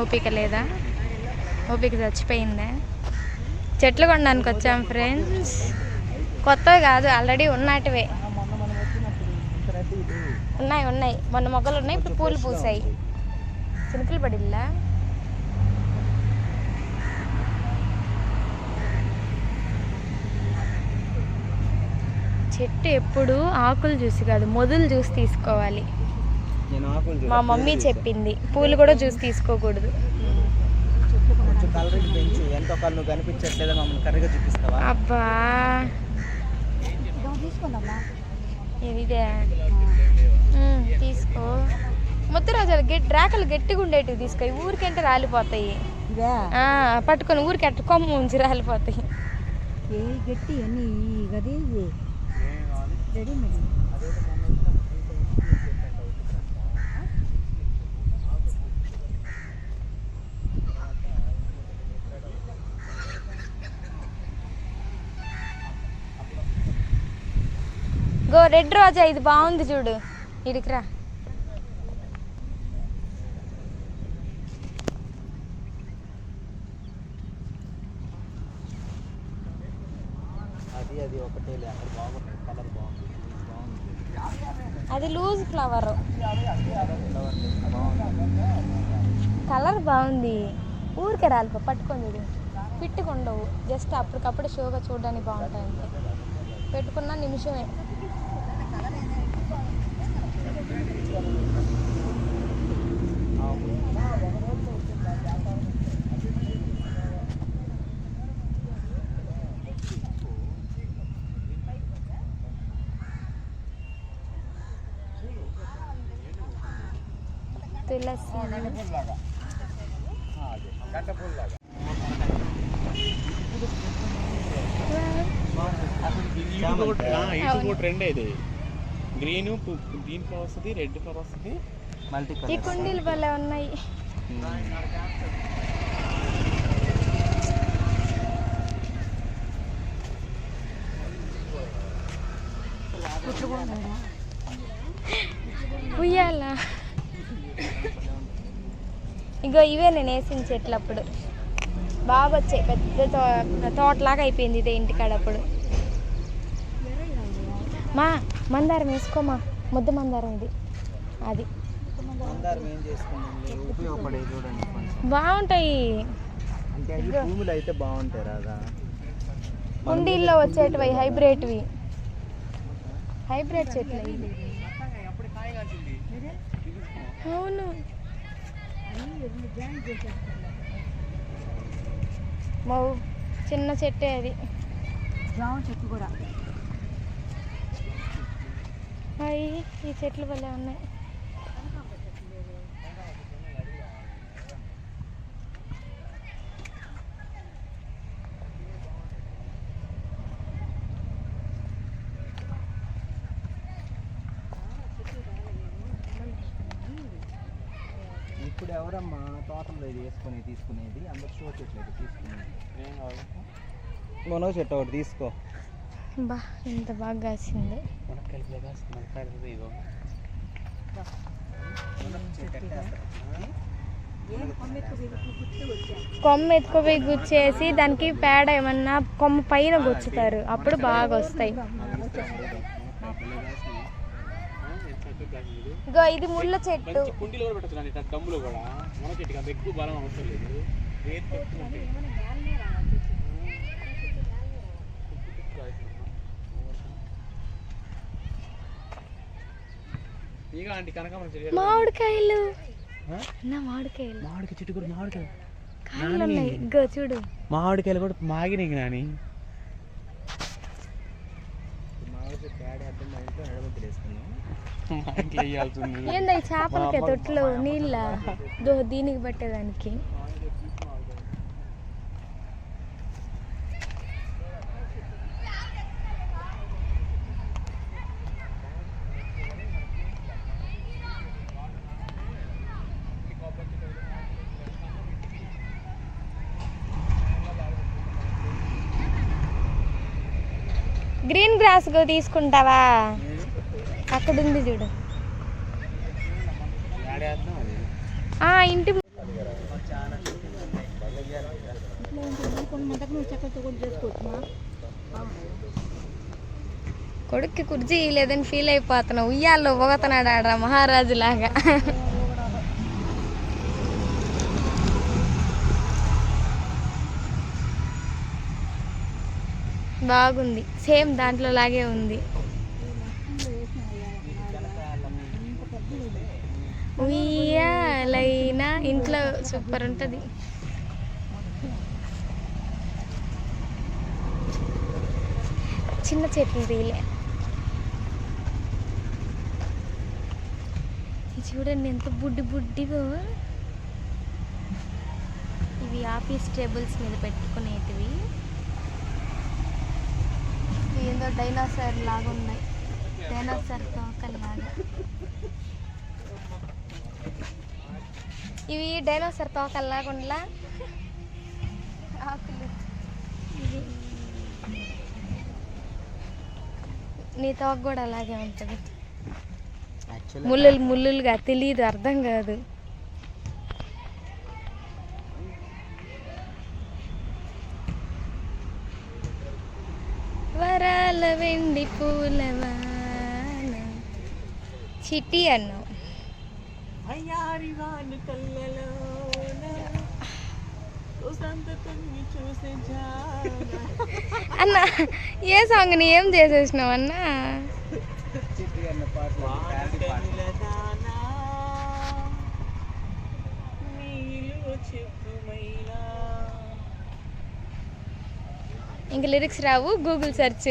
ఓపిక లేదా? ఓపిక చచ్చిపోయిందా? చెట్లు కొనడానికి వచ్చాం ఫ్రెండ్స్. కొత్తవి కాదు ఆల్రెడీ ఉన్నటివే ఉన్నాయి ఉన్నాయి. మొన్న మొగ్గలు ఉన్నాయి ఇప్పుడు పూలు పూసాయి. చినుకులు పడిల్లా? చెట్టు ఎప్పుడు ఆకులు చూసి కాదు మొదలు చూసి తీసుకోవాలి. నేను ఆకులు చూడ మా మమ్మీ చెప్పింది పూలు కూడా చూసి తీసుకోకూడదు. అబ్బా. ఇదే ఉమ్, తీసుకో. ముద్దురాజాలు గట్టి రేకలు గట్టిగా ఉండేటివి తీసుకో ఊరికంటే రాలిపోతాయి. ఇదా? ఆ, పట్టుకొని ఊరికి అట్ట కొమ్మ ఉంచి రాలిపోతాయి. ఏ గట్టి అన్ని గది రెడీమేడ్ గో రెడ్ రోజా ఇది బాగుంది చూడు. ఇడికిరా. అది అది ఒకటే అక్కడ బాగుంటుంది కలర్ బాగుంది బాగుంది. అది లూజ్ ఫ్లవర్. బాగుంది కలర్ బాగుంది. ఊరికే రాలిపో పట్టుకొని చూడు. ఫిట్గా ఉండవు. జస్ట్ అప్పటికప్పుడు షోగా చూడడానికి బాగుంటాయి అంతే. పెట్టుకున్న నిమిషమే. అవును. కూడా ట్రెండ్ ఇది గ్రీన్ గ్రీన్ ఫ్లవర్ వస్తుంది రెడ్ ఫ్లవర్ వస్తుంది మల్టీ ఈ కుండీలు భలే ఉన్నాయి. ఉయ్యాల. ఇగో ఇవే నేను వేసిన చెట్లు అప్పుడు బాగా వచ్చాయి పెద్ద తో తోటలాగా అయిపోయింది ఇదే ఇంటికాడ అప్పుడు మా మందారం వేసుకోమా? ముద్ద మందారం ఇది. అది. బాగుంటాయి. కుండీల్లో వచ్చేటివి హైబ్రిడ్వి హైబ్రిడ్ చెట్లు ఇవి. అవును. మౌ చిన్న చెట్టే అది. జామ చెట్టు కూడా. ఈ చెట్లు భలే ఉన్నాయి. ఇప్పుడు ఎవరమ్మా తోటలో ఇది వేసుకొని తీసుకునేది? అందరు షో చెట్లు తీసుకునేది. మునగ చెట్టు ఒకటి తీసుకో. బా ఎంత బాగా కాసింది. మునక్కాయలు కాదు మునక్కాయలు ఇగో కొమ్మ ఎత్తుకుపోయి గుచ్చేసి దానికి పేడ ఏమన్నా కొమ్మ పైన గుచ్చుతారు. అప్పుడు బాగా వస్తాయి. ఇగో ఇది ముళ్ళ చెట్టు. మంచి కుండీలో కూడా పెట్టచ్చు ఇట్లా డమ్ములో కూడా. మున చెట్టుకి అంత ఎక్కువ బలం అవసరం లేదు. ఇక ఆంటీ కనకాంబరం చెట్టు మామిడికాయలు. నా మామిడికాయలు. మామిడికాయ చెట్టు కూడా మామిడికాయ కాయలు ఉన్నాయి. ఇగో చూడు. మామిడికాయలు కూడా మాగినాయి నాని. మామిడి చెట్టు యాడ్ చేద్దాం మా ఇంట్లో నడవద్దు వేసుకున్నాం. ఏందా ఈ చేపలకే తొట్లు నీళ్ళ దో దీనికి పట్టేదానికి? గ్రీన్ గ్రాస్ తీసుకుంటావా? అక్కడ ఉంది చూడు ఇంటి కొడుక్కి కుర్చీ లేదని ఫీల్ అయిపోతున్నావు ఉయ్యాల్లో పోతున్నాడు ఆడ మహారాజు లాగా. బాగుంది. సేమ్ దాంట్లో లాగే ఉంది. ఇంట్లో సూపర్ ఉంటుంది. చిన్న చెట్లు తీలే చూడండి ఎంత బుడ్డి బుడ్డిగా. ఇవి ఆఫీస్ టేబుల్స్ మీద పెట్టుకునేటివి. ఏందో డైనోసార్ లాగా ఉన్నాయి. డైనోసార్ తోకల్లాగా. ఇవి డైనోసార్ తోకల్లాగా ఉండలా. ఆకులు. ఇది నీ తోక కూడా అలాగే ఉంటుంది. ముళ్ళులు ముళ్ళులుగా తెలియదు అర్థం కాదు. వరాల వెండి పూలవాన చిట్టి అన్నావు కళ్ళలోన. జాన. అన్న ఏ సాంగ్ని ఏం చేసేసినావు అన్న? ఇంక లిరిక్స్ రావు గూగుల్ సెర్చ్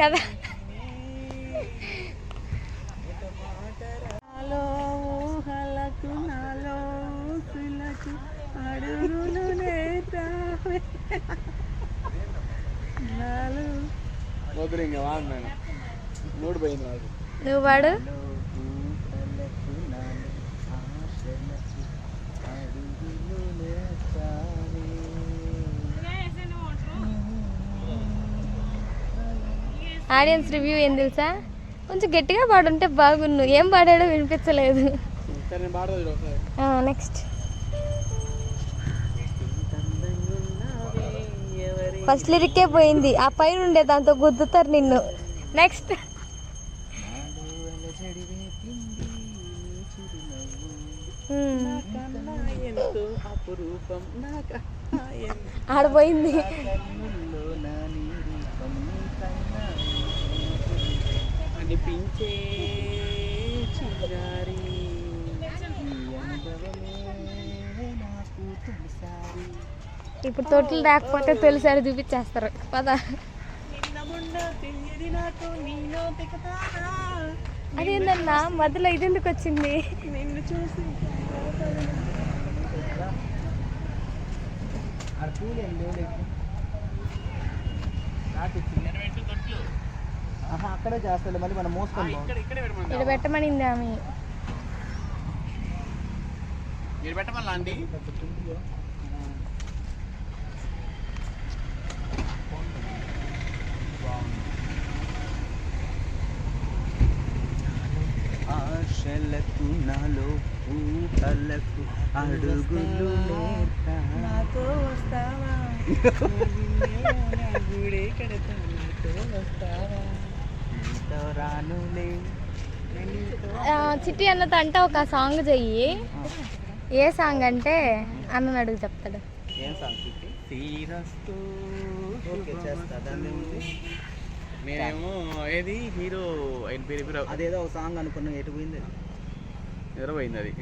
కదా నాలో ఊహలకు నాలో ఊసులకు అడుగులు నేతావే నాలో వద్దు ఇంకా వాడినాను మూడు పోయింది నాకు. నువ్వు వాడు. ఆడియన్స్ రివ్యూ ఏం తెలుసా? కొంచెం గట్టిగా పాడుంటే బాగున్ను. ఏం పాడాడో వినిపించలేదు. నెక్స్ట్ ఫస్ట్ లిరిక్కే పోయింది. ఆ పైన ఉండే దాంతో గుద్దుతారు నిన్ను. నెక్స్ట్ ఎంతో ఆడపోయింది అనిపించే చిన్నారి ఈ అనుభవమే నాకు తొలిసారి. ఇప్పుడు తొట్లు రాకపోతే తొలిసారి చూపించేస్తారు. పదా. అదేందన్నా మధ్యలో ఇది ఎందుకు వచ్చింది? నిన్ను చూసి అక్కడే చేస్తాడు. మళ్ళీ మనం మోసుకొని. ఇక్కడ ఇక్కడే పెట్టమని ఇక్కడ పెట్టమనింది ఆమె. పెట్టమల్లా అండి? ఆశలకు నాలో ఊహలకు అడుగులు. నాతో వస్తావా? గుడే కడతా నాతో వస్తావా నీతో రానులే చిట్టి అన్నతో అంటే ఒక సాంగ్ చెయ్యి. ఏ సాంగ్ అంటే అన్నని అడుగు చెప్తాడు. ఏం సాంగ్ తీరస్తూ ఓకే చేస్తా. దాన్ని నేనేమో ఏది? హీరో ఆయన పేరు అదేదో ఒక సాంగ్ అనుకున్నాం ఎటు పోయింది? నిద్రపోయింది అది.